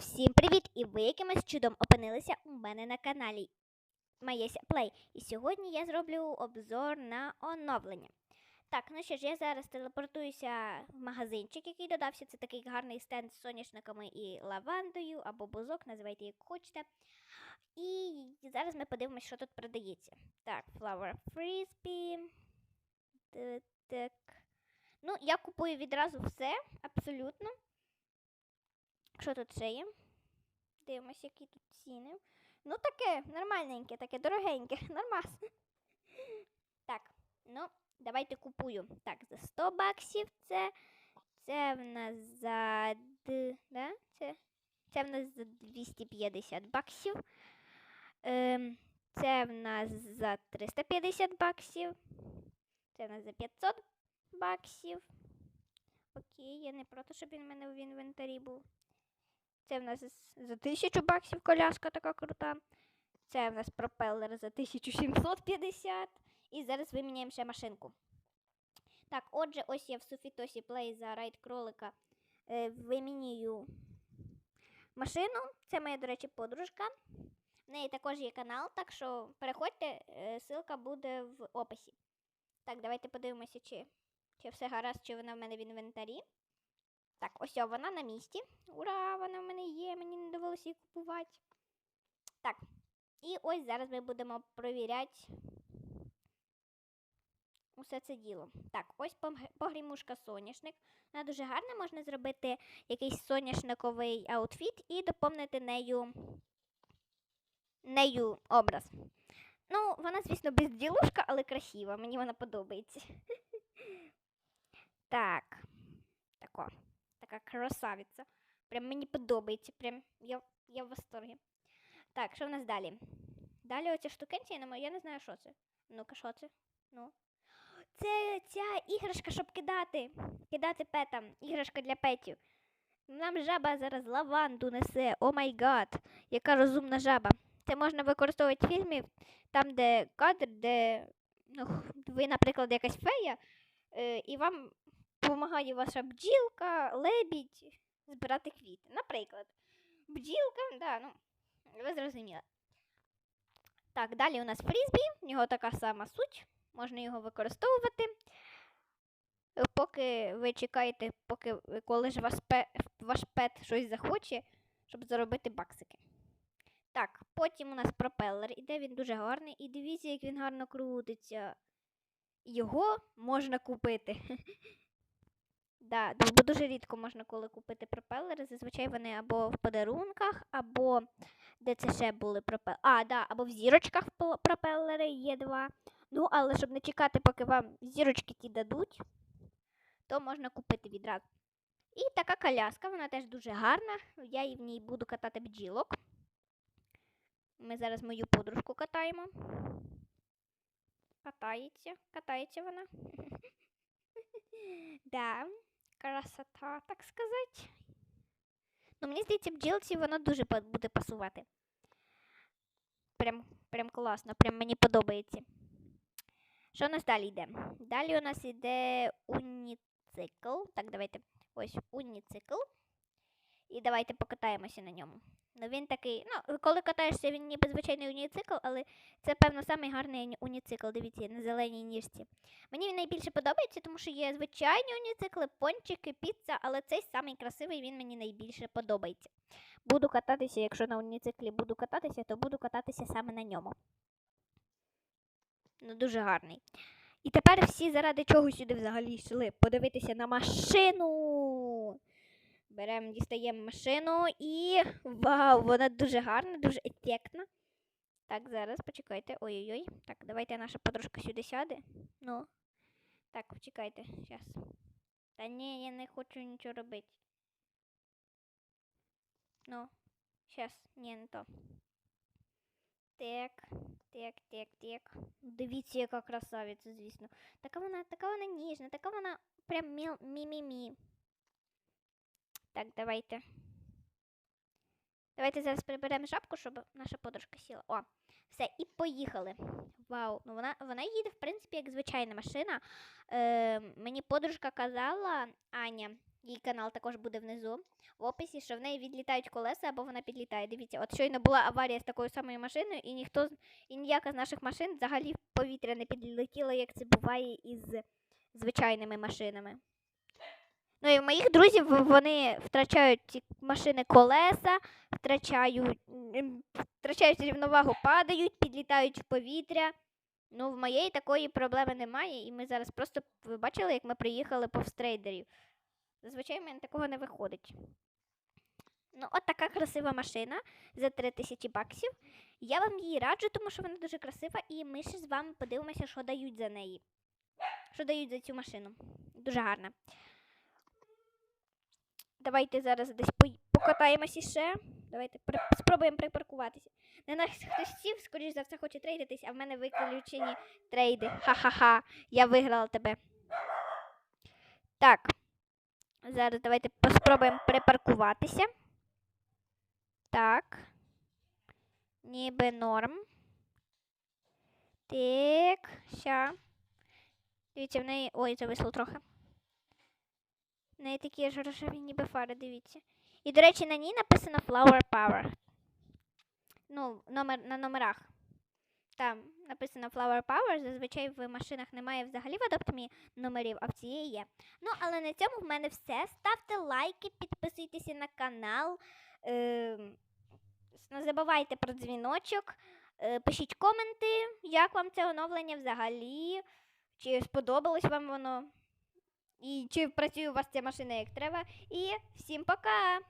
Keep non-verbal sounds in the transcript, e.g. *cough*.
Всім привіт! І ви якимось чудом опинилися у мене на каналі Маєся Плей. І сьогодні я зроблю обзор на оновлення. Так, ну що ж, я зараз телепортуюся в магазинчик, який додався. Це такий гарний стенд з соняшниками і лавандою, або бузок, називайте як хочете. І зараз ми подивимося, що тут продається. Так, Flower Frisbee. Так. Ну, я купую відразу все, абсолютно. Що тут ще є? Дивимось, які тут ціни. Ну, таке, нормальненьке, таке дорогеньке, *laughs* нормас. Так, ну, давайте купую. Так, за 100 баксів це. Це в нас за. Да? Це, це в нас за 250 баксів. Ем, це в нас за 350 баксів. Це в нас за 500 баксів. Окей, я не проти, щоб він в мене в інвентарі був. Це в нас за 1000 баксів коляска така крута. Це в нас пропелер за 1750. І зараз виміняємо ще машинку. Так, отже, ось я в Софітосі Плей за райд кролика е, вимінюю машину. Це моя, до речі, подружка. В неї також є канал, так що переходьте, е, ссылка буде в описі. Так, давайте подивимося, чи, чи все гаразд, чи вона в мене в інвентарі. Так, ось вона на місці. Ура, вона в мене є, мені не довелося її купувати. Так, і ось зараз ми будемо провіряти усе це діло. Так, ось погрімушка соняшник. Вона дуже гарна, можна зробити якийсь соняшниковий аутфіт і доповнити нею, нею образ. Ну, вона, звісно, безділушка, але красива. Мені вона подобається. *laughs* Так. Красавиця. Прям мені подобається. Прям я, я в восторгі. Так, що в нас далі? Далі оця штукенція, я не знаю, що це. Ну-ка, що це? Ну. Це ця іграшка, щоб кидати. Кидати петам. Іграшка для петів. Нам жаба зараз лаванду несе. О май гад. Яка розумна жаба. Це можна використовувати в фільмі, там, де кадр, де ну, ви, наприклад, якась фея, і вам допомагає ваша бджілка, лебідь збирати квіти. Наприклад, бджілка, да, ну, ви зрозуміли. Так, далі у нас фрізбі, в нього така сама суть, можна його використовувати. Поки ви чекаєте, поки коли ж вас пе, ваш пет щось захоче, щоб заробити баксики. Так, потім у нас пропелер іде, він дуже гарний. І дивіться, як він гарно крутиться. Його можна купити. *laughs* Да, бо дуже рідко можна коли купити пропелери. Зазвичай вони або в подарунках, або де це ще були пропелери. А, да, або в зірочках пропелери є два. Ну, але щоб не чекати, поки вам зірочки ті дадуть, то можна купити відразу. І така коляска, вона теж дуже гарна. Я і в ній буду катати бджілок. Ми зараз мою подружку катаємо. Катається, катається вона. *laughs* Да, красота, так сказати. Ну, мені здається, бджілці воно дуже буде пасувати. Прям, прям класно, прям мені подобається. Що у нас далі йде? Далі у нас йде уніцикл. Так, давайте. Ось уніцикл. І давайте покатаємося на ньому. Ну він такий, ну, коли катаєшся, він ніби звичайний уніцикл, але це, певно, самий гарний уніцикл. Дивіться, на зеленій ніжці. Мені він найбільше подобається, тому що є звичайні уніцикли, пончики, піца, але цей самий красивий, він мені найбільше подобається. Буду кататися, якщо на уніциклі буду кататися, то буду кататися саме на ньому. Ну, дуже гарний. І тепер всі заради чого сюди взагалі йшли? Подивитися на машину. Беремо, дістаємо машину і. Вау, вона дуже гарна, дуже ефектна. Так, зараз почекайте. Ой-ой-ой. Так, давайте наша подружка сюди сяде. Ну. Так, почекайте, зараз. Та ні, я не хочу нічого робити. Ну, зараз, ні, не то. Так, так, так, так. Дивіться, яка красавиця, звісно. Така вона, така вона ніжна, така вона прям мі-мі-мі. Так, давайте. Давайте зараз приберемо шапку, щоб наша подружка сіла. О, все, і поїхали. Вау, ну вона, вона їде, в принципі, як звичайна машина. Е, мені подружка казала, Аня, Її канал також буде внизу. В описі, що в неї відлітають колеса або вона підлітає. Дивіться, от щойно була аварія з такою самою машиною, і ніхто і ніяка з наших машин взагалі в повітря не підлетіла, як це буває із звичайними машинами. Ну і в моїх друзів вони втрачають ці машини колеса, втрачають, втрачають рівновагу, падають, підлітають в повітря. Ну, в моєї такої проблеми немає, і ми зараз просто ви бачили, як ми приїхали повз трейдерів. Зазвичай в мене такого не виходить. Ну, от така красива машина за 3000 баксів. Я вам її раджу, тому що вона дуже красива, і ми ще з вами подивимося, що дають за неї. Що дають за цю машину. Дуже гарна. Давайте зараз десь покатаємося ще. Давайте при- спробуємо припаркуватися. Не нас хтось сів, скоріш за все, хоче трейдитись, а в мене виключені трейди. Ха-ха-ха. Я виграла тебе. Так. Зараз давайте поспробуємо припаркуватися. Так. Ніби норм. Так, ща. Дивіться, в неї. Ой, зависло трохи. В неї такі ж рожеві ніби фари, дивіться. І, до речі, на ній написано Flower Power. Ну, номер, на номерах. Там написано Flower Power. Зазвичай в машинах немає взагалі в Adopt.me номерів, а в цієї є. Ну, але на цьому в мене все. Ставте лайки, підписуйтеся на канал. Е, не забувайте про дзвіночок. Е, пишіть коменти, як вам це оновлення взагалі. Чи сподобалось вам воно? І чи працює у вас ця машина як треба. І всім пока!